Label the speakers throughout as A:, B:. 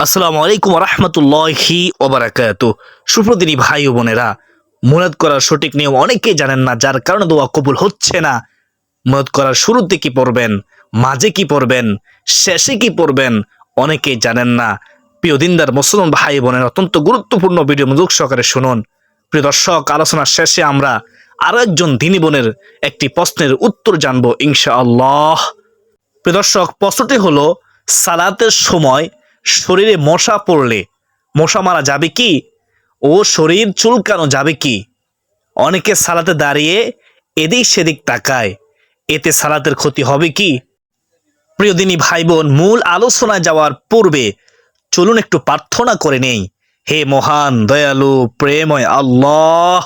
A: আসসালামু আলাইকুম রহমতুল্লাহি ওবরাকাত সুপ্রদিনী ভাই ও বোনেরা, মুরাদ করার সঠিক নিয়ম অনেকেই জানেন না, যার কারণে দোয়া কবুল হচ্ছে না। মুরাদ করার শুরুতে কি পড়বেন? মাঝে কি পড়বেন? শেষে কি পড়বেন? অনেকেই জানেন না। প্রিয় দিনদার মুসলমান ভাই বোনের, অত্যন্ত গুরুত্বপূর্ণ ভিডিও মনোযোগ সহকারে শুনুন। প্রিয় দর্শক, আলোচনার শেষে আমরা আরও একজন দিনী বোনের একটি প্রশ্নের উত্তর জানব ইনশাআল্লাহ। প্রিয় দর্শক, প্রশ্নটি হলো, সালাতের সময় শরীরে মশা পড়লে মশা মারা যাবে কি? ও শরীর চুলকানো যাবে কি? অনেকে সালাতে দাঁড়িয়ে এদিক সেদিক তাকায়। এতে সালাতের ক্ষতি হবে কি? প্রিয় দিনী ভাই বোন মূল আলোচনায় যাওয়ার পূর্বে চলুন একটু প্রার্থনা করে নেই। হে মহান, দয়ালু, প্রেময় আল্লাহ,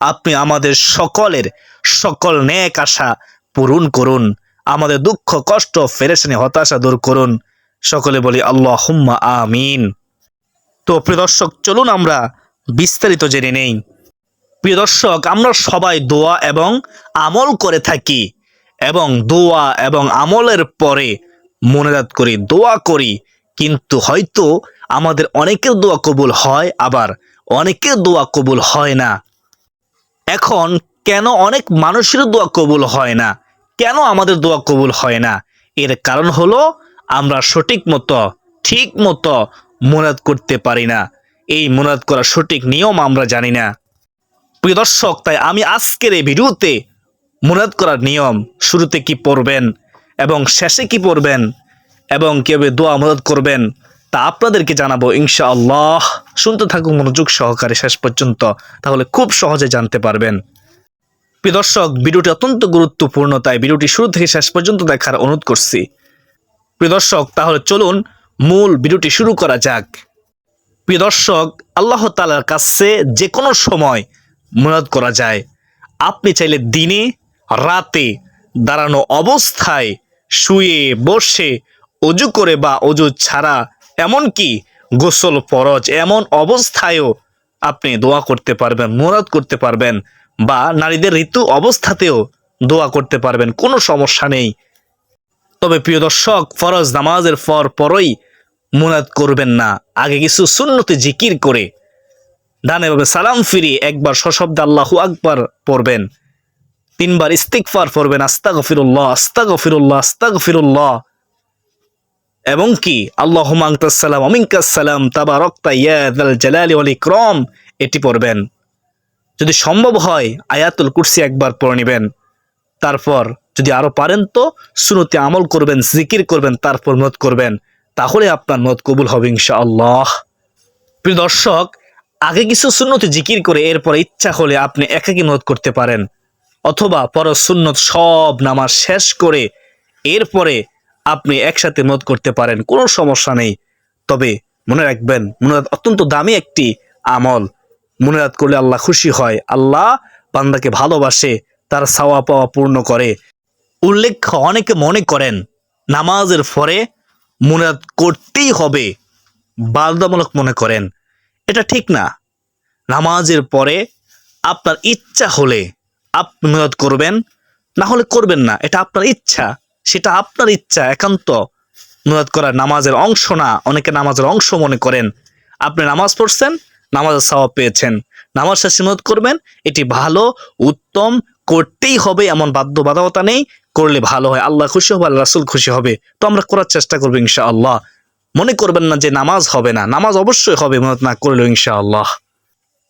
A: আপনি আমাদের সকলের সকল ন্যাক আশা পূরণ করুন। আমাদের দুঃখ, কষ্ট ফেরেশানি হতাশা দূর করুন। সকলে বলি আল্লাহ হুম্মা আমিন। তো প্রিয় দর্শক, চলুন আমরা বিস্তারিত জেনে নেই। প্রিয় দর্শক, আমরা সবাই দোয়া এবং আমল করে থাকি এবং দোয়া এবং আমলের পরে মনোজাত করি, দোয়া করি। কিন্তু হয়তো আমাদের অনেকের দোয়া কবুল হয়, আবার অনেকের দোয়া কবুল হয় না। এখন কেন অনেক মানুষের দোয়া কবুল হয় না? কেন আমাদের দোয়া কবুল হয় না? এর কারণ হলো আমরা সঠিক মতো, ঠিক মতো মোনাদ করতে পারি না। এই মোনাদ করার সঠিক নিয়ম আমরা জানি না। প্রিয় দর্শক, তাই আমি আজকের এই ভিডিওতে মোনাদ করার নিয়ম শুরুতে কি পড়বেন এবং শেষে কি পড়বেন এবং কীভাবে দোয়া মদত করবেন তা আপনাদেরকে জানাব ইনশাআল্লাহ। শুনতে থাকুন, মনোযোগ সহকারে শেষ পর্যন্ত, তাহলে খুব সহজে জানতে পারবেন। প্রিয় দর্শক, ভিডিওটি অত্যন্ত গুরুত্বপূর্ণ, তাই ভিডিওটি শুরু থেকে শেষ পর্যন্ত দেখার অনুরোধ করছি। প্রিয় দর্শক, তাহলে চলুন মূল ভিডিওটি শুরু করা যাক। প্রিয় দর্শক, আল্লাহ তালার কাছে যে কোনো সময় মুরাদ করা যায়। আপনি চাইলে দিনে, রাতে দাঁড়ানো অবস্থায় শুয়ে, বসে, অজু করে বা অজু ছাড়া এমনকি গোসল ফরজ এমন অবস্থায়ও আপনি দোয়া করতে পারবেন মোরাদ করতে পারবেন বা নারীদের ঋতু অবস্থাতেও দোয়া করতে পারবেন, কোনো সমস্যা নেই। তবে প্রিয় দর্শক, ফরজ নামাজের পর পরই মুনাদ করবেন না। আগে কিছু সুন্নতি জিকির করে ডানে ভাবে সালাম ফিরি একবার সশব্দে আল্লাহু আকবার পড়বেন। তিনবার ইস্তিকফার পড়বেন আস্তা গফিরুল্লাহ আস্তা গফিরুল্লাহ আস্তা গফিরুল্লাহ এবং কি আল্লাহ মাংতাসালাম অমিনকাসালাম তাবা রক্তা ইয়াদাল জালালি অল ইকরম। এটি পড়বেন। যদি সম্ভব হয়, আয়াতুল কুরসি একবার পড়ে নেবেন। তারপর যদি আরও পারেন তো শুরুতে আমল করবেন, জিকির করবেন, তারপর মত করবেন, তাহলে আপনার মত কবুল হবে ইনশাআল্লাহ। প্রিয় দর্শক, আগে কিছু সুন্নতি জিকির করে এরপরে ইচ্ছা হলে আপনি একাকি মত করতে পারেন, অথবা পর সুন্নত সব নামাজ শেষ করে এরপরে আপনি একসাথে মত করতে পারেন, কোনো সমস্যা নেই। তবে মনে রাখবেন মুনাদ অত্যন্ত দামি একটি আমল। মুনাদ করলে আল্লাহ খুশি হয়, আল্লাহ বান্দাকে ভালোবাসে তার সাওয়া পাওয়া পূর্ণ করে। উল্লেখ্য অনেকে মনে করেন, নামাজের পরে মুনাদ করতেই হবে। বাধ্যতামূলক মনে করেন, এটা ঠিক না। নামাজের পরে আপনার ইচ্ছা হলে আপনি মুনাদ করবেন, না হলে করবেন না, এটা আপনার ইচ্ছা। সেটা আপনার ইচ্ছা, একান্ত। মুনাদ করার নামাজের অংশ না, অনেকে নামাজের অংশ মনে করেন। আপনি নামাজ পড়ছেন, নামাজের সওয়াব পেয়েছেন। নামাজ শেষে মুনাদ করবেন, এটি ভালো, উত্তম করতেই হবে এমন বাধ্যবাধকতা নেই, করলে ভালো হয়। আল্লাহ খুশি হবে, আল্লাহ রাসুল খুশি হবে। তো আমরা করার চেষ্টা করব ইনশাআল্লাহ। মনে করবেন না যে নামাজ হবে না, নামাজ অবশ্যই হবে, মনে না করলে ইনশাআল্লাহ।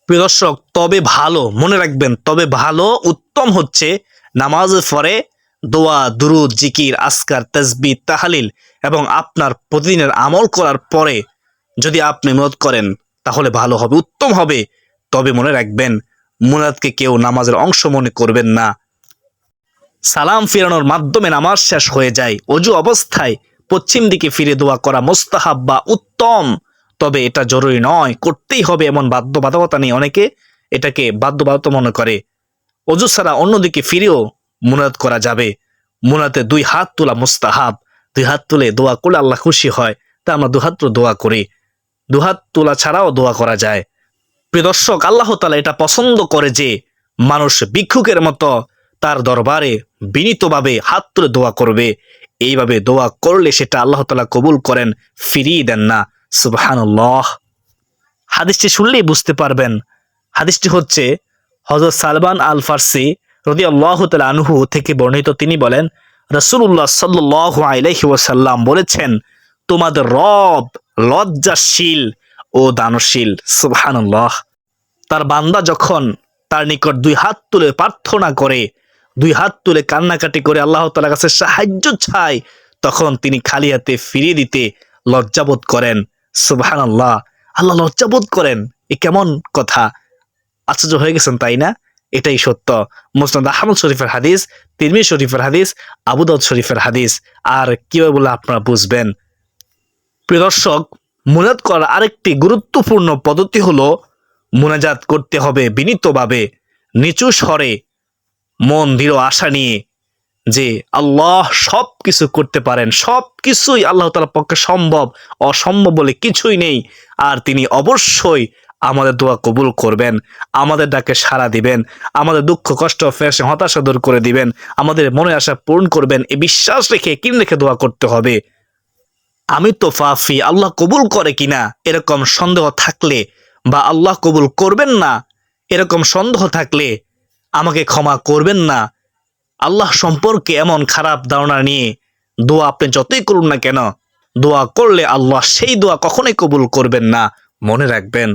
A: প্রিয় দর্শক, তবে ভালো, মনে রাখবেন, তবে ভালো উত্তম হচ্ছে নামাজের পরে দোয়া, দুরুদ, জিকির আসকার তসবি তাহালিল এবং আপনার প্রতিদিনের আমল করার পরে যদি আপনি মত করেন, তাহলে ভালো হবে, উত্তম হবে। তবে মনে রাখবেন মুনাদকে কেউ নামাজের অংশ মনে করবেন না। সালাম ফিরানোর মাধ্যমে নামাজ শেষ হয়ে যায়। অজু অবস্থায় পশ্চিম দিকে ফিরে দোয়া করা মোস্তাহাব বা উত্তম। তবে এটা জরুরি নয়, করতেই হবে এমন বাধ্যবাধকতা নেই। অনেকে এটাকে বাধ্যবাধকতা মনে করে। অজু ছাড়া অন্যদিকে ফিরেও মুনাদ করা যাবে। মুনাতে দুই হাত তোলা মুস্তাহাব, দুই হাত তুলে দোয়া করলে আল্লাহ খুশি হয়। তা আমরা দুহাত দোয়া করি। দুহাত তোলা ছাড়াও দোয়া করা যায়। দর্শক, আল্লাহ তালা এটা পছন্দ করে যে মানুষ ভিক্ষুকের মতো তার দরবারে বিনীতভাবে হাত তুলে দোয়া করবে। এইভাবে দোয়া করলে সেটা আল্লাহ তালা কবুল করেন, ফিরিয়ে দেন না। সুবহানাল্লাহ। হাদিসটি শুনলেই বুঝতে পারবেন। হাদিসটি হচ্ছে হজরত সালমান আল ফার্সি রদি আল্লাহ আনহু থেকে বর্ণিত। তিনি বলেন রসুল্লাহ ওয়াসাল্লাম বলেছেন, তোমাদের রব লজ্জাশীল ও দানশীল। সুবহানাল্লাহ। তার বান্দা যখন তার নিকট দুই হাত তুলে প্রার্থনা করে, দুই হাত তুলে কান্নাকাটি করে আল্লাহ তালার কাছে সাহায্য চায়, তখন তিনি খালি হাতে ফিরিয়ে দিতে লজ্জাবোধ করেন। সুবহান আল্লাহ আল্লাহ লজ্জাবোধ করেন। এ কেমন কথা? আশ্চর্য হয়ে গেছেন, তাই না? এটাই সত্য। মুসনাদ আহমদ শরীফের হাদিস তিরমি শরীফের হাদিস আবুদাউদ শরীফের হাদিস। আর কীভাবে বলে আপনারা বুঝবেন? প্রিয় দর্শক মুনাজাত করার আরেকটি গুরুত্বপূর্ণ পদ্ধতি হলো মুনাজাত করতে হবে বিনীতভাবে, নিচু স্বরে মন দৃঢ় আশা নিয়ে যে আল্লাহ সব কিছু করতে পারেন সব কিছুই আল্লাহ তালার পক্ষে সম্ভব, অসম্ভব বলে কিছুই নেই। আর তিনি অবশ্যই আমাদের দোয়া কবুল করবেন, আমাদের ডাকে সাড়া দিবেন, আমাদের দুঃখ, কষ্ট ফেসে হতাশা দূর করে দিবেন, আমাদের মনে আশা পূরণ করবেন এ বিশ্বাস রেখে, কিন রেখে দোয়া করতে হবে? আমি তো ফাফি আল্লাহ কবুল করে কিনা? এরকম সন্দেহ থাকলে বা আল্লাহ কবুল করবেন না, এরকম সন্দেহ থাকলে আমাকে ক্ষমা করবেন না। আল্লাহ সম্পর্কে এমন খারাপ ধারণা নিয়ে দোয়া আপনি যতই করুন না কেন, দোয়া করলে আল্লাহ সেই দোয়া কখনোই কবুল করবেন না। মনে রাখবেন,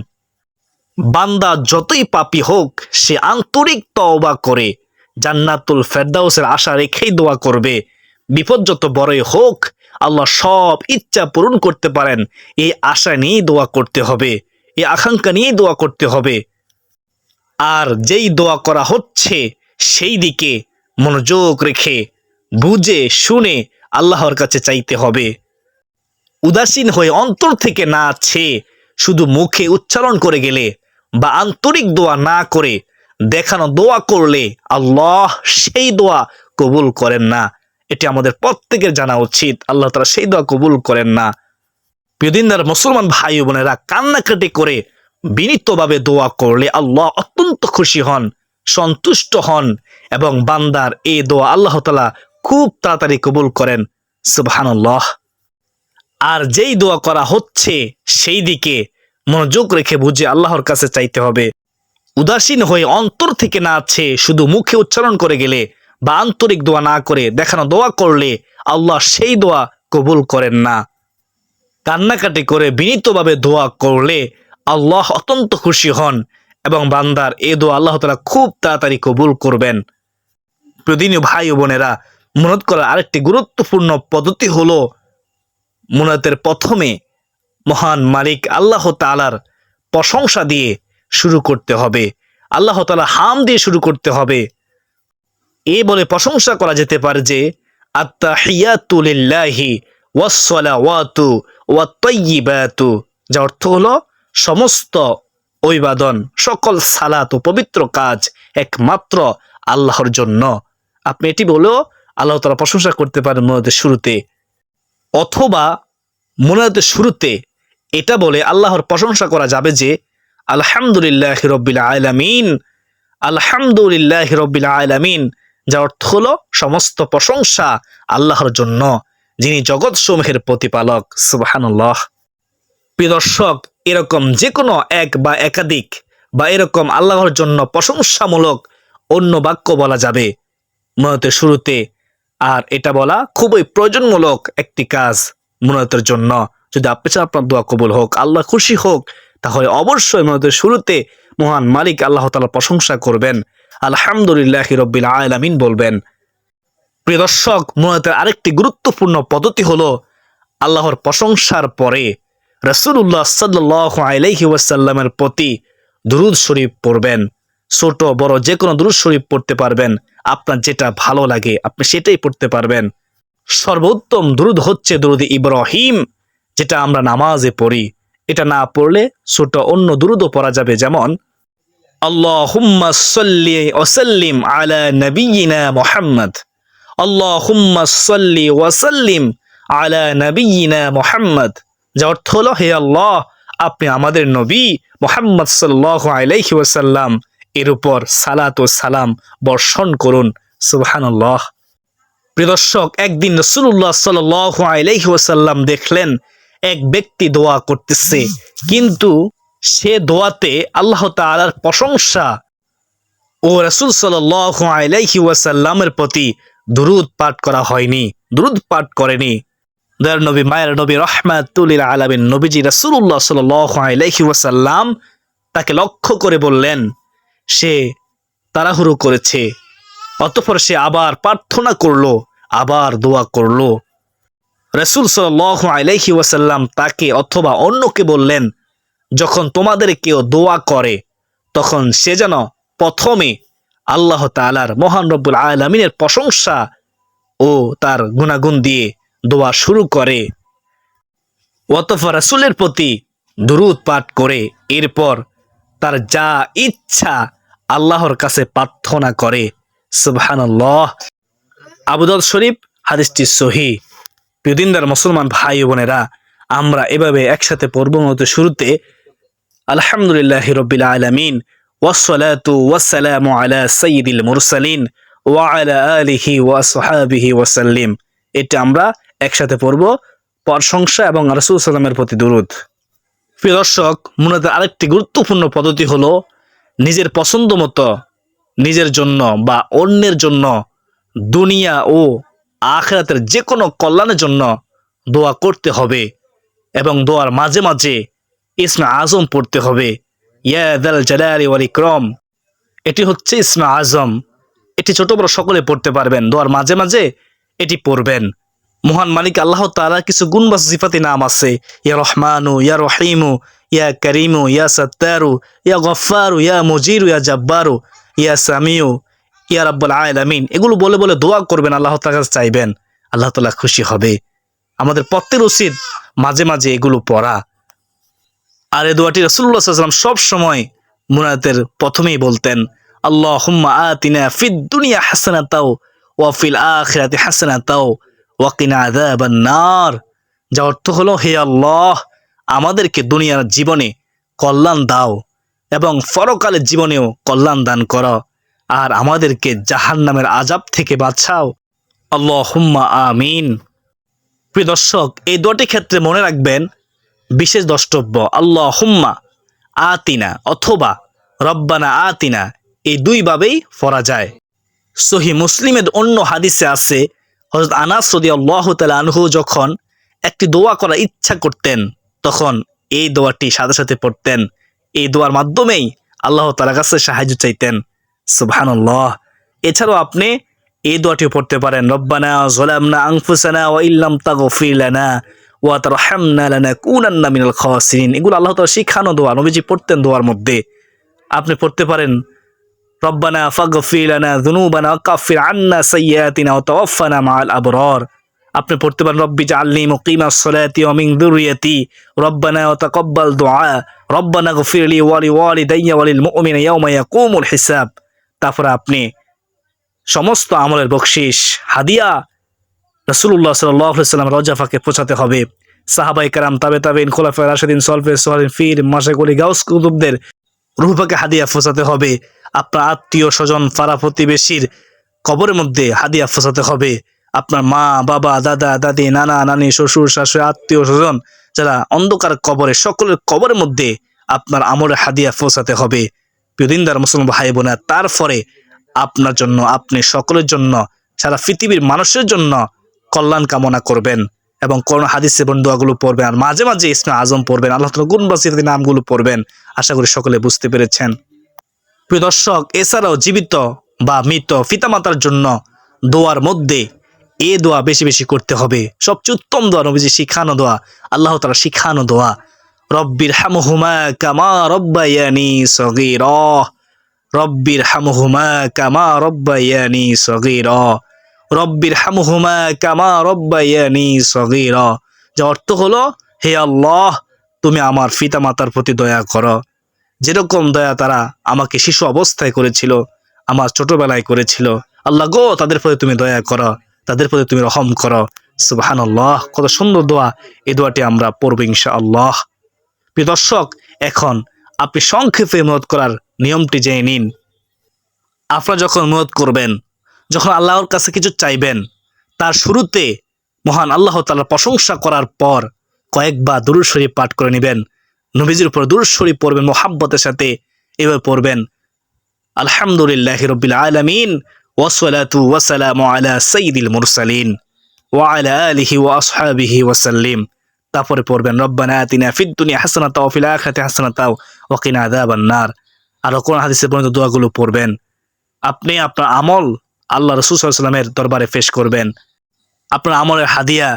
A: বান্দা যতই পাপী হোক, সে আন্তরিক তওবা করে, জান্নাতুল ফেরদাউসের আশা রেখেই দোয়া করবে। বিপদ যত বড়ই হোক, আল্লাহ সব ইচ্ছা পূরণ করতে পারেন, এই আশা নিয়েই দোয়া করতে হবে। এই আকাঙ্ক্ষা নিয়েই দোয়া করতে হবে। আর যেই দোয়া করা হচ্ছে, সেই দিকে মনোযোগ রেখে বুঝে, শুনে আল্লাহর কাছে চাইতে হবে। উদাসীন হয়ে অন্তর থেকে না আছে শুধু মুখে উচ্চারণ করে গেলে বা আন্তরিক দোয়া না করে দেখানো দোয়া করলে আল্লাহ সেই দোয়া কবুল করেন না। এটি আমাদের প্রত্যেকের জানা উচিত। আল্লাহ তারা সেই দোয়া কবুল করেন না। প্রিয়দিনদার মুসলমান ভাই বোনেরা কান্নাকাটি করে বিনীতভাবে দোয়া করলে আল্লাহ অত্যন্ত খুশি হন, সন্তুষ্ট হন এবং বান্দার এই দোয়া আল্লাহ তালা খুব তাড়াতাড়ি কবুল করেন। সুবহানাল্লাহ। আর যেই দোয়া করা হচ্ছে সেই দিকে মনোযোগ রেখে বুঝে আল্লাহর কাছে চাইতে হবে। উদাসীন হয়ে অন্তর থেকে না আছে শুধু মুখে উচ্চারণ করে গেলে বা আন্তরিক দোয়া না করে দেখানো দোয়া করলে আল্লাহ সেই দোয়া কবুল করেন না। কান্নাকাটি করে বিনীতভাবে দোয়া করলে আল্লাহ অত্যন্ত খুশি হন এবং বান্দার এ দোয়া আল্লাহ তালা খুব তাড়াতাড়ি কবুল করবেন। প্রদিনীয় ভাই ও বোনেরা মনত করার আরেকটি গুরুত্বপূর্ণ পদ্ধতি হলো মুনাতের প্রথমে মহান মালিক আল্লাহ তালার প্রশংসা দিয়ে শুরু করতে হবে। আল্লাহ তালা হাম দিয়ে শুরু করতে হবে। এ বলে প্রশংসা করা যেতে পারে যে আত্মাহিয়াতুলিল্লাহি ওয়াসসালাওয়াতু ওয়াত্তাইয়িবাতু যা অর্থ হলো সমস্ত ঐবাদন সকল সালাত ও পবিত্র কাজ একমাত্র আল্লাহর জন্য। আপনি এটি বলেও আল্লাহ তালা প্রশংসা করতে পারেন মোনাদের শুরুতে। অথবা মোনাদের শুরুতে এটা বলে আল্লাহর প্রশংসা করা যাবে যে, আলহামদুলিল্লাহ রব্বিল আলামিন, আলহামদুলিল্লাহ রব্বিল আলামিন যা অর্থ হলো সমস্ত প্রশংসা আল্লাহর জন্য। যিনি জগৎ সমূহের প্রতিপালক, সুবাহানুল্লাহ। প্রিয় দর্শক, এরকম যে কোনো এক বা একাধিক বা এরকম আল্লাহর জন্য প্রশংসামূলক অন্য বাক্য বলা যাবে। মনতের শুরুতে আর এটা বলা খুবই প্রয়োজনমূলক একটি কাজ মনতের জন্য। যদি আপনি আপনার দোয়া কবুল হোক, আল্লাহ খুশি হোক, তাহলে অবশ্যই মনতের শুরুতে মহান মালিক আল্লাহ তালা প্রশংসা করবেন। আলহামদুলিল্লাহ রব্বিল আলামিন বলবেন প্রিয় দর্শক মনতের আরেকটি গুরুত্বপূর্ণ পদ্ধতি হলো আল্লাহর প্রশংসার পরে রসুল্লাহ সাল্লাহ আলাইহি ওয়াসাল্লামের প্রতি দুরুদ শরীফ পড়বেন। ছোট, বড় যে কোনো দুরুদ শরীফ পড়তে পারবেন। আপনার যেটা ভালো লাগে, আপনি সেটাই পড়তে পারবেন। সর্বোত্তম দুরুদ হচ্ছে দুরুদ ইব্রাহিম, যেটা আমরা নামাজে পড়ি। এটা না পড়লে ছোট অন্য দুরুদও পড়া যাবে, যেমন, আল্লাহুম্মা সাল্লি ওয়াসাল্লিম আলা নবিয়িনা মুহাম্মদ। আল্লাহুম্মা সাল্লি ওয়াসাল্লিম আলা নবিয়িনা মুহাম্মদ। যার অর্থ হলো, হে আল্লাহ, আপনি আমাদের নবী মোহাম্মদ সাল্লাহ আলাইহি ওয়াসাল্লাম, এর উপর সালাত ও সালাম বর্ষণ করুন। সুবহানাল্লাহ। প্রিয় দর্শক, একদিন রসুল্লাহ সাল আলাইহি ওয়াসাল্লাম দেখলেন, এক ব্যক্তি দোয়া করতেছে। কিন্তু সে দোয়াতে আল্লাহ তাআলার প্রশংসা ও রসুল সাল্লাহ আলাইহি ওয়াসাল্লামের প্রতি দুরুদ পাঠ করা হয়নি, দুরুদ পাঠ করেনি। দয়ার নবী, মায়ের নবী রহমাতুলিল আলামিন নবীজি রাসূলুল্লাহ সাল্লাল্লাহু আলাইহি ওয়াসাল্লাম তাকে লক্ষ্য করে বললেন, সে তাড়াহুড়ো করেছে, অতঃপর সে আবার প্রার্থনা করল, আবার দোয়া করল। রসুল সাল্লাল্লাহু আলাইহি ওয়াসাল্লাম তাকে অথবা অন্যকে বললেন, যখন তোমাদের কেউ দোয়া করে, তখন সে যেন প্রথমে আল্লাহ তাআলার মহান রব্বুল আলমিনের প্রশংসা ও তার গুণাগুণ দিয়ে দোয়া শুরু করে। অতঃপর রাসূলের প্রতি দুরুদ পাঠ করে, এরপর তার যা ইচ্ছা আল্লাহর কাছে প্রার্থনা করে। সুবহানাল্লাহ। আবুদল শরীফ, হাদিসটি সহি। প্রিয়দিনদার মুসলমান ভাই বোনেরা, আমরা এভাবে একসাথে পর্ব মতো শুরুতে, আলহামদুলিল্লাহ রবিল আলমিন ওয়াসসালাতু ওয়াসসালামু আলা সাইয়্যিদিল মুরসালিন ওয়া আলা আলিহি ওয়া ওয়াসাল্লিম এটা আমরা একসাথে পড়ব প্রশংসা এবং রাসূল সাল্লামের প্রতি দুরুদ। প্রিয় দর্শক, মূলত আরেকটি গুরুত্বপূর্ণ পদ্ধতি হলো নিজের পছন্দ মতো, নিজের জন্য বা অন্যের জন্য দুনিয়া ও আখেরাতের যে কোনো কল্যাণের জন্য দোয়া করতে হবে এবং দোয়ার মাঝে মাঝে ইসমা আজম পড়তে হবে। ইয়াদাল এটি হচ্ছে ইসমা আজম। এটি ছোট বড় সকলে পড়তে পারবেন। দোয়ার মাঝে মাঝে এটি পড়বেন। মহান মালিক আল্লাহ তাআলা কিছু গুণবাস সিফাতি নাম আছে। ইয়া রহমানু, ইয়া রহিমু, ইয়া করিমু, ইয়া সত্তারু, ইয়া গফারু ইয়া মুজিরু, ইয়া জব্বারু, ইয়া সামিউ, ইয়া রাব্বুল আলামিন। এগুলো বলে বলে দোয়া করবেন, আল্লাহ তাআলার কাছে চাইবেন। আল্লাহ তালা খুশি হবে। আমাদের প্রত্যেক উচিত মাঝে মাঝে এগুলো পড়া। আর এ দোয়াটি রাসূলুল্লাহ সাল্লাল্লাহু আলাইহি ওয়াসাল্লাম সব সময় মুনাতের প্রথমেই বলতেন, আল্লাহুম্মা আতিনা ফিদ দুনিয়া হাসানাতাও ওয়া ফিল আখিরাতি হাসানাতাও ওয়া কিনা আযাবান নার। যা অর্থ হলো, হে আল্লাহ, আমাদেরকে দুনিয়ার জীবনে কল্যাণ দাও এবং পরকালের জীবনেও কল্যাণ দান করো। আর আমাদেরকে জাহান্নামের আজাব থেকে বাঁচাও। আল্লাহুম্মা আমিন। প্রিয় দর্শক, এই দুটি ক্ষেত্রে মনে রাখবেন বিশেষ দ্রষ্টব্য আল্লাহ হুম্মা আতিনা অথবা রব্বানা আতিনা, এই দুইভাবেই পড়া যায়। সহি মুসলিমের অন্য হাদিসে আছে হজরত আনাস রদি আল্লাহ আনহু যখন একটি দোয়া করার ইচ্ছা করতেন, তখন এই দোয়াটি সাথে সাথে পড়তেন। এই দোয়ার মাধ্যমেই আল্লাহ তালা কাছে সাহায্য চাইতেন। সুবহানাল্লাহ। এছাড়াও আপনি এই দোয়াটিও পড়তে পারেন, রব্বানা জলামনা আনফুসানা ওয়া ইল্লাম তাগফির লানা। ওয়া তারহামনা লানাকুনান্না মিনাল খাসিরিন এগুলো আল্লাহ তাআলা শিখানো দোয়া, নবীজি পড়তেন দোয়ার মধ্যে। আপনি পড়তে পারেন, রব্বানা ফাগফির লানা যুনুবানা ওয়াকাফির আন্না সাইয়্যাতিনা ওয়া তাওয়াফানা মাআল আবরার। আপনি পড়তে পারেন, রব্বি জাআলনি মুকিমাস সালাতি ওয়া মিন যুররিয়াতি। রব্বানা ওয়া তাকাব্বাল দুআ। রব্বানা গফিরলি ওয়া লিওয়ালিদাইয়া ওয়া লিল মুমিনিনা ইয়াওমা ইয়াকুমুল হিসাব। তারপরে আপনি সমস্ত আমলের বকশিস হাদিয়া রসুল্লাহ সাল্লাম রজাফাকে পৌঁছাতে হবে। সাহাবাই কারাম তাবে তাবেন খোলাফে রাশেদিন, সলফে সোহালিন, ফির মাসেগুলি গাউস কুতুবদের রুহপাকে হাদিয়া ফোসাতে হবে। আপনার আত্মীয় স্বজন, পাড়া প্রতিবেশীর কবরের মধ্যে হাদিয়া ফোসাতে হবে। আপনার মা, বাবা, দাদা, দাদি, নানা, নানি, শ্বশুর, শাশুড়ি, আত্মীয় স্বজন, যারা অন্ধকার কবরে, সকলের কবরের মধ্যে আপনার আমলের হাদিয়া ফোসাতে হবে। প্রিয়দিনদার মুসলমান ভাই বোনা তারপরে আপনার জন্য, আপনি সকলের জন্য, সারা পৃথিবীর মানুষের জন্য কল্যাণ কামনা করবেন এবং কোন হাদিসে দোয়াগুলো পড়বেন আর মাঝে মাঝে ইসমা আজম পড়বেন, আল্লাহ তালা গুণবাসীর নামগুলো পড়বেন। আশা করি সকলে বুঝতে পেরেছেন। প্রিয় দর্শক, এছাড়াও জীবিত বা মৃত পিতামাতার জন্য দোয়ার মধ্যে এ দোয়া বেশি বেশি করতে হবে। সবচেয়ে উত্তম দোয়া নবীজি, শিখানো দোয়া। আল্লাহ তালা শিখানো দোয়া। রব্বির হামহুমা কামা রব্বায়ানি সগীর। রব্বির হামহুমা কামা রব্বায়ানি সগীর। রব্বির হামহুমা কামা রব্বায়ানি সগীর। যা অর্থ হলো, হে আল্লাহ, তুমি আমার পিতা মাতার প্রতি দয়া করো। যেরকম দয়া তারা আমাকে শিশু অবস্থায় করেছিল, আমার ছোটবেলায় করেছিল। আল্লাহ গো, তাদের প্রতি তুমি দয়া করো, তাদের প্রতি তুমি রহম করো। সুবাহান আল্লাহ কত সুন্দর দোয়া এই দোয়াটি আমরা পড়ব ইনশা আল্লাহ প্রিয় দর্শক, এখন আপনি সংক্ষেপে মত করার নিয়মটি জেনে নিন। আপনারা যখন মত করবেন যখন আল্লাহর কাছে কিছু চাইবেন, তার শুরুতে মহান আল্লাহ তালার প্রশংসা করার পর কয়েকবার দুরুদ শরীফ পাঠ করে নেবেন। নবীজির উপর দুরুদ শরীফ পড়বেন, মোহাব্বতের সাথে এবার পড়বেন। আলহামদুলিল্লাহ রবিল আলমিন ওসলাতু ওয়াসালাম আলা সঈদুল মুরসালিন ওয়ালা আলিহি ওয়া আসহাবিহি ওয়াসাল্লিম তারপরে পড়বেন, রব্বানা আতিনা ফিদ দুনিয়া হাসানাতা ওয়া ফিল আখিরাতি হাসানাতা ওয়া কিনা আযাবান নার। আর কোন হাদিসে পর্যন্ত দোয়াগুলো পড়বেন। আপনি আপনার আমল আল্লাহ রসুল সাল্লামের দরবারে পেশ করবেন। আপনার আমলের হাদিয়া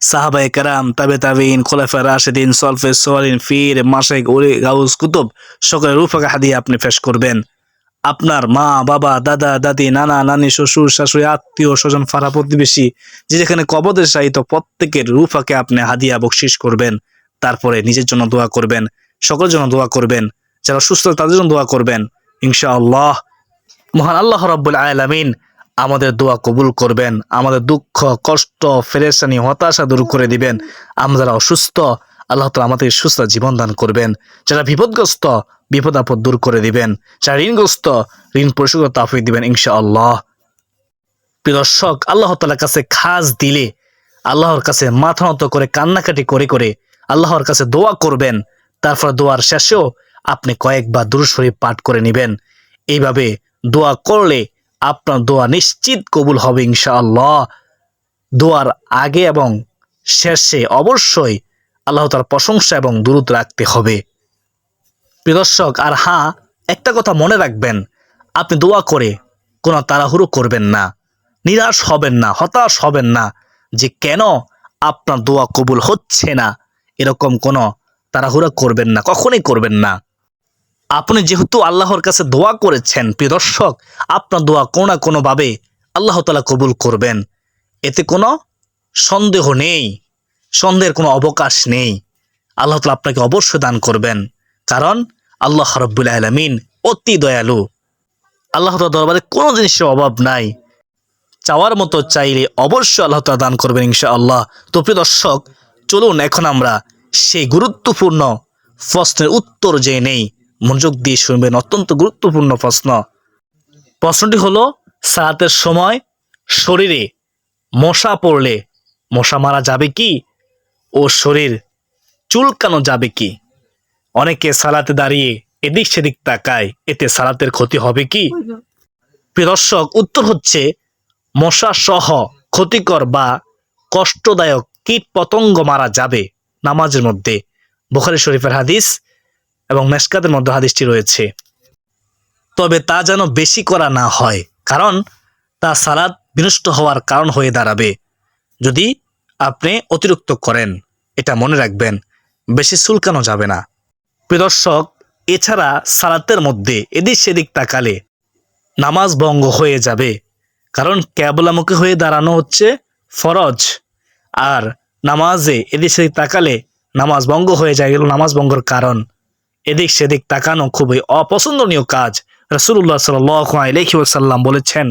A: সাহাবাই কারাম তাবে তাবিন খোলাফা রাশেদিন, সলফে সোয়ালিন ফির মাসেক উলি, গাউস, কুতুব, সকলের রূপকে হাদিয়া আপনি পেশ করবেন। আপনার মা, বাবা, দাদা, দাদি, নানা, নানি, শ্বশুর, শাশুড়ি, আত্মীয়, স্বজন ফারা প্রতিবেশী, যে যেখানে কবদের সাহিত্য প্রত্যেকের রূপাকে আপনি হাদিয়া বকশিস করবেন। তারপরে নিজের জন্য দোয়া করবেন, সকলের জন্য দোয়া করবেন, যারা সুস্থ তাদের জন্য দোয়া করবেন। ইনশাআল্লাহ। মহান আল্লাহ রব্বুল আলামিন আমাদের দোয়া কবুল করবেন, আমাদের দুঃখ, কষ্ট, ফেরেশানি, হতাশা দূর করে দিবেন। আমরা অসুস্থ, আল্লাহ তালা আমাদের সুস্থ জীবন দান করবেন। যারা বিপদগ্রস্ত, বিপদ আপদ দূর করে দিবেন। যারা ঋণগ্রস্ত, ঋণ পরিশোধ তাফিক দিবেন ইনশাআল্লাহ। প্রিয় দর্শক, আল্লাহ তালার কাছে খাস দিলে, আল্লাহর কাছে মাথা নত করে, কান্নাকাটি করে করে আল্লাহর কাছে দোয়া করবেন। তারপর দোয়ার শেষেও আপনি কয়েকবার দুরূদ শরীফ পাঠ করে নেবেন। এইভাবে দোয়া করলে আপনার দোয়া নিশ্চিত কবুল হবে ইনশাআল্লাহ। দোয়ার আগে এবং শেষে অবশ্যই আল্লাহ তার প্রশংসা এবং দূরত রাখতে হবে। প্রিয় দর্শক, আর হ্যাঁ একটা কথা মনে রাখবেন, আপনি দোয়া করে কোনো তাড়াহুড়ো করবেন না, নিরাশ হবেন না, হতাশ হবেন না যে কেন আপনার দোয়া কবুল হচ্ছে না, এরকম কোনো তাড়াহুড়া করবেন না, কখনোই করবেন না। আপনি যেহেতু আল্লাহর কাছে দোয়া করেছেন, প্রিয় দর্শক, আপনার দোয়া কোনো না কোনোভাবে আল্লাহ তালা কবুল করবেন। এতে কোনো সন্দেহ নেই, সন্দেহের কোনো অবকাশ নেই। আল্লাহ তালা আপনাকে অবশ্যই দান করবেন, কারণ আল্লাহ রব্বুল আলমিন অতি দয়ালু। আল্লাহ তালা দরবারে কোনো জিনিসের অভাব নাই। চাওয়ার মতো চাইলে অবশ্যই আল্লাহ তালা দান করবেন ইনশা আল্লাহ তো প্রিয় দর্শক, চলুন এখন আমরা সেই গুরুত্বপূর্ণ প্রশ্নের উত্তর যে নেই। মনোযোগ দিয়ে শুনবেন অত্যন্ত গুরুত্বপূর্ণ প্রশ্ন। প্রশ্নটি হলো, সালাতের সময় শরীরে মশা পড়লে মশা মারা যাবে কি? ও শরীর চুলকানো যাবে কি? অনেকে সালাতে দাঁড়িয়ে এদিক সেদিক তাকায়, এতে সালাতের ক্ষতি হবে কি? দর্শক, উত্তর হচ্ছে মশা সহ ক্ষতিকর বা কষ্টদায়ক কীট পতঙ্গ মারা যাবে নামাজের মধ্যে। বুখারি শরীফের হাদিস এবং মেসকাতের মধ্যে হাদিসটি রয়েছে। তবে তা যেন বেশি করা না হয়, কারণ তা সালাদ বিনষ্ট হওয়ার কারণ হয়ে দাঁড়াবে। যদি আপনি অতিরিক্ত করেন, এটা মনে রাখবেন, বেশি চুলকানো যাবে না। প্রদর্শক এছাড়া সালাতের মধ্যে এদিক সেদিক তাকালে নামাজ ভঙ্গ হয়ে যাবে, কারণ ক্যাবলামুখী হয়ে দাঁড়ানো হচ্ছে ফরজ, আর নামাজে এদিক সেদিক তাকালে নামাজ ভঙ্গ হয়ে যায় গেল নামাজ ভঙ্গর কারণ। এদিক সেদিক তাকানো খুবই অপছন্দনীয় কাজ। রসুল্লাহ সাল্লাম বলেছেন,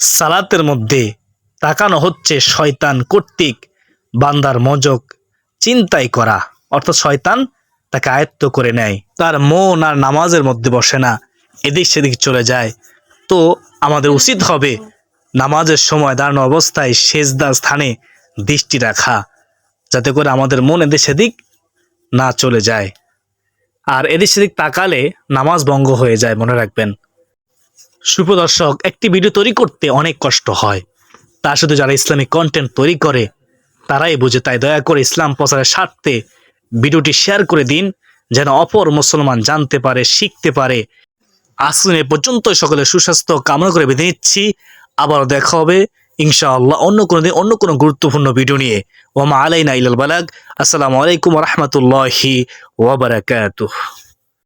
A: সালাতের মধ্যে তাকানো হচ্ছে শয়তান কর্তৃক বান্দার মজক চিন্তাই করা। অর্থাৎ শয়তান তাকে আয়ত্ত করে নেয়। তার মন আর নামাজের মধ্যে বসে না। এদিক সেদিক চলে যায়। তো আমাদের উচিত হবে নামাজের সময় দাঁড়ানো অবস্থায় সেজদার স্থানে দৃষ্টি রাখা, যাতে করে আমাদের মন এদিক সেদিক না চলে যায়। আর এদিক সেদিক তাকালে নামাজ ভঙ্গ হয়ে যায়, মনে রাখবেন। সুপ্রদর্শক একটি ভিডিও তৈরি করতে অনেক কষ্ট হয়। তা শুধু যারা ইসলামিক কন্টেন্ট তৈরি করে, তারাই বুঝে। তাই দয়া করে ইসলাম প্রচারের স্বার্থে ভিডিওটি শেয়ার করে দিন, যেন অপর মুসলমান জানতে পারে, শিখতে পারে। আসুন এ পর্যন্ত সকলের সুস্বাস্থ্য কামনা করে বেঁধে নিচ্ছি। আবারও দেখা হবে। ইনশাআল্লাহ অন্য কোনো দিন, অন্য কোনো গুরুত্বপূর্ণ ভিডিও নিয়ে। ওমা আলাইনা ইলাল বালাগ। আসসালামু আলাইকুম রহমতুল্লাহি ওবরাকাতুহ